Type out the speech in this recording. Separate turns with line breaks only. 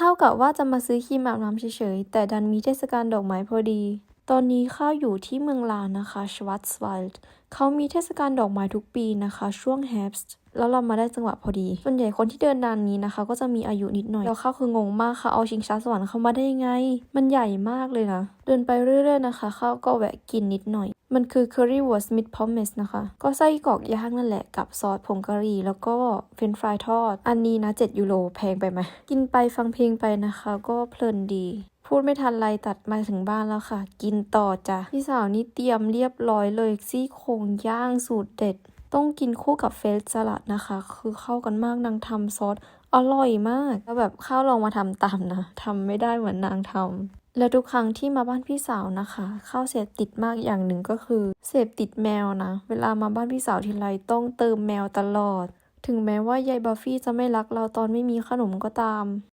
ข้าวกะว่าจะมาซื้อครีมอาบน้ำเฉยๆ แต่ดันมีเทศกาลดอกไม้พอดี ตอนนี้ข้าวอยู่ที่เมืองลานนะคะชวัตสวาลด์เขามีเทศกาลดอกไม้ทุกปีนะคะ ช่วงแฮปส์ แล้วเรามาได้จังหวะพอดี ส่วนใหญ่คนที่เดินดานนี้นะคะ ก็จะมีอายุนิดหน่อย แล้วเขาคืองงมากค่ะ เอาชิงช้าสวรรค์เข้ามาได้ยังไง มันใหญ่มากเลยนะ เดินไปเรื่อยๆนะคะ เขาก็แวะกินนิดหน่อย มันคือ curry wurst mit pommes นะคะ ก็ไส้กรอกย่างนั่นแหละ กับซอสผงกะหรี่ แล้วก็เฟรนฟรายทอด อันนี้นะ 7 ยูโร แพงไปไหม กินไปฟังเพลงไปนะคะ ก็เพลินดีพูดไม่ทันไรตัดมาถึงบ้านแล้วค่ะ กินต่อจ้ะ พี่สาวนี่เตรียมเรียบร้อยเลยซี่โครงย่างสูตรเด็ด ต้องกินคู่กับเฟสสลัดนะคะ คือเข้ากันมากนางทำซอสอร่อยมากแล้วแบบข้าวลองมาทำตามนะทำไม่ได้เหมือนนางทำแล้วทุกครั้งที่มาบ้านพี่สาวนะคะข้าวเสพติดมากอย่างหนึ่งก็คือ เสพติดแมวนะ เวลามาบ้านพี่สาวทีไรต้องเติมแมวตลอด ถึงแม้ว่ายายบัฟฟี่จะไม่รักเราตอนไม่มีขนมก็ตาม